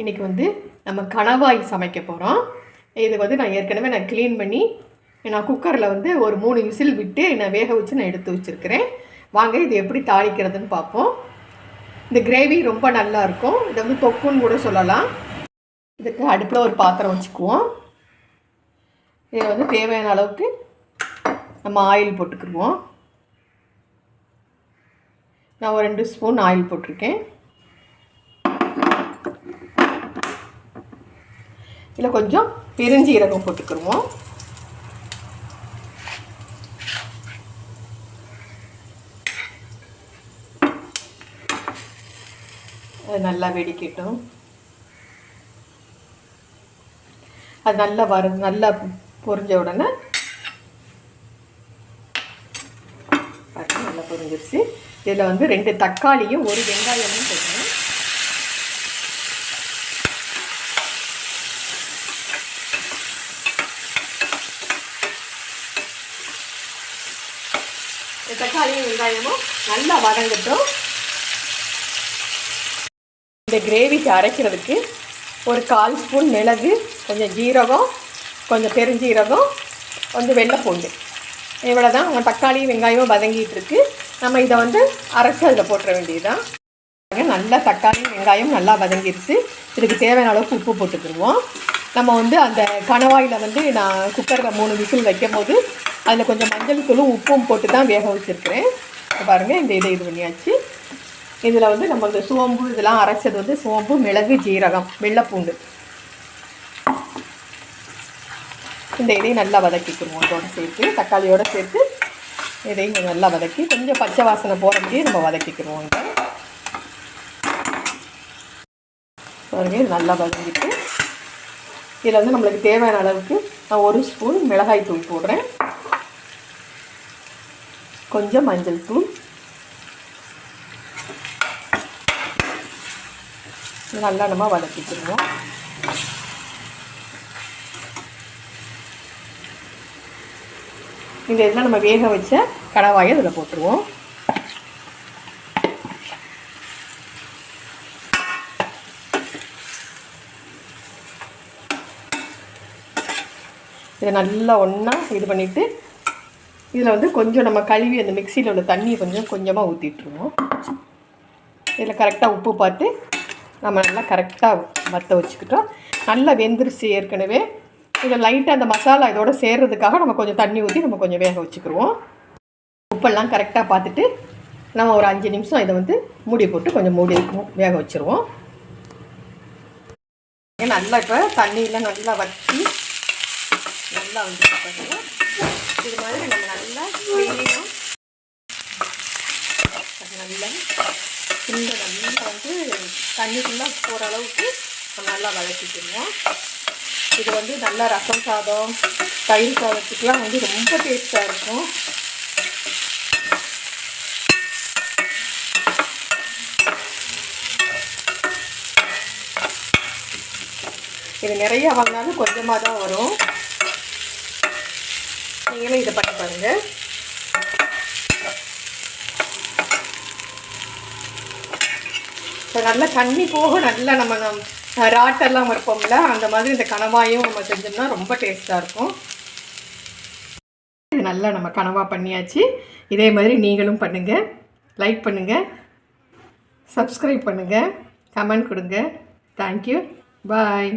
இன்றைக்கி வந்து நம்ம கணவாய் சமைக்க போகிறோம் இது வந்து நான் ஏற்கனவே நான் க்ளீன் பண்ணி நான் குக்கரில் வந்து ஒரு மூணு விசில் விட்டு நான் வேக வச்சு நான் எடுத்து வச்சுருக்கிறேன். வாங்க இது எப்படி தாளிக்கிறதுன்னு பார்ப்போம். இந்த கிரேவி ரொம்ப நல்லா இருக்கும். இதை வந்து தொக்குன்னு கூட சொல்லலாம். இதுக்கு அடுப்பில் ஒரு பாத்திரம் வச்சுக்குவோம். இதை வந்து தேவையான அளவுக்கு நம்ம ஆயில் போட்டுக்கிடுவோம். நான் ஒரு ரெண்டு ஸ்பூன் ஆயில் போட்டிருக்கேன். இதில் கொஞ்சம் பெருஞ்சீரகம் போட்டுக்கிடுவோம் அது நல்லா வெடிக்கட்டும். அது நல்லா வரு நல்லா பொரிஞ்ச உடனே நல்லா பொரிஞ்சிருச்சு. இதில் வந்து ரெண்டு தக்காளியும் ஒரு வெங்காயமும் போடணும். தக்காளியும் வெங்காயமும் நல்லா வதங்கட்டும். இந்த கிரேவிக்கு அரைக்கிறதுக்கு ஒரு கால் ஸ்பூன் மிளகு கொஞ்சம் ஜீரகம் கொஞ்சம் பெருஞ்சீரகம் கொஞ்சம் வெள்ளைப்பூண்டு. இவ்வளோ தான் உங்கள் தக்காளி வெங்காயமும் வதங்கிட்டு இருக்கு நம்ம இதை வந்து அரைச்சி அதில் போட்டுற வேண்டியதுதான். நல்லா தக்காளி வெங்காயம் நல்லா வதங்கிடுச்சு இதுக்கு தேவையான அளவுக்கு உப்பு போட்டுக்கிடுவோம் நம்ம வந்து அந்த கணவாயில் வந்து நான் குக்கரில் மூணு விசில் வைக்கும் போது அதில் கொஞ்சம் மஞ்சள் தூளும் உப்பும் போட்டு தான் வேக வச்சுருக்கிறேன். பாருங்கள் இந்த இதை இது பண்ணியாச்சு. இதில் வந்து நம்ம இந்த சோம்பு இதெல்லாம் அரைச்சது வந்து சோம்பு மிளகு ஜீரகம் வெள்ளைப்பூண்டு. இந்த இதையும் நல்லா வதக்கிக்கிடுவோம் இதோட சேர்த்து தக்காளியோடு சேர்த்து இதையும் நல்லா வதக்கி கொஞ்சம் பச்சை வாசனை போகிற முடியும் நம்ம வதக்கிக்கிடுவோம் இதை. பாருங்க இது நல்லா வதங்கிட்டு இதில் வந்து நம்மளுக்கு தேவையான அளவுக்கு நான் ஒரு ஸ்பூன் மிளகாய் தூள் போடுறேன். கொஞ்சம் மஞ்சள் தூள். நல்லா நம்ம வதக்கிக்கிடுவோம் இந்த இதில் நம்ம வேக வச்ச கடவாயை இதில் போட்டுருவோம். இதை நல்லா ஒன்றா இது பண்ணிவிட்டு இதில் வந்து கொஞ்சம் நம்ம கழுவி அந்த மிக்சியில் உள்ள தண்ணியை கொஞ்சம் கொஞ்சமாக ஊற்றிட்டுருவோம் இதில் கரெக்டாக உப்பு பார்த்து நம்ம நல்லா கரெக்டாக வற்ற வச்சுக்கிட்டோம். நல்லா வெந்துருச்சு ஏற்கனவே. இதில் லைட்டாக அந்த மசாலா இதோடு சேர்கிறதுக்காக நம்ம கொஞ்சம் தண்ணி ஊற்றி நம்ம கொஞ்சம் வேக வச்சுக்கிடுவோம் உப்பெல்லாம் கரெக்டாக பார்த்துட்டு நம்ம ஒரு அஞ்சு நிமிஷம் இதை வந்து மூடி போட்டு கொஞ்சம் மூடி வேக வச்சுருவோம். நல்லா இப்போ தண்ணியில் நல்லா வற்றி நல்லா வந்து இது மாதிரி நம்ம நல்லா க்ளீனாக நல்லா இந்த நல்லா வந்து தண்ணிக்குள்ளே போகிற அளவுக்கு நல்லா வதக்கிக்கணும். இது வந்து நல்லா ரசம் சாதம் தயிர் சாதத்துக்குலாம் வந்து ரொம்ப டேஸ்ட்டாக இருக்கும். இது நிறைய வாங்கினாலும் கொஞ்சமாக தான் வரும். நீங்களும் இதை பண்ணி பாருங்கள் இப்போ நல்லா தண்ணி போக நல்லா நம்ம ராட்டெல்லாம் இருப்போம்ல அந்த மாதிரி இந்த கனவாயும் நம்ம செஞ்சோம்னா ரொம்ப டேஸ்ட்டாக இருக்கும். இது நல்லா நம்ம கனவாக பண்ணியாச்சு. இதே மாதிரி நீங்களும் பண்ணுங்கள் லைக் பண்ணுங்கள் சப்ஸ்கிரைப் பண்ணுங்கள் கமெண்ட் கொடுங்க. Thank you bye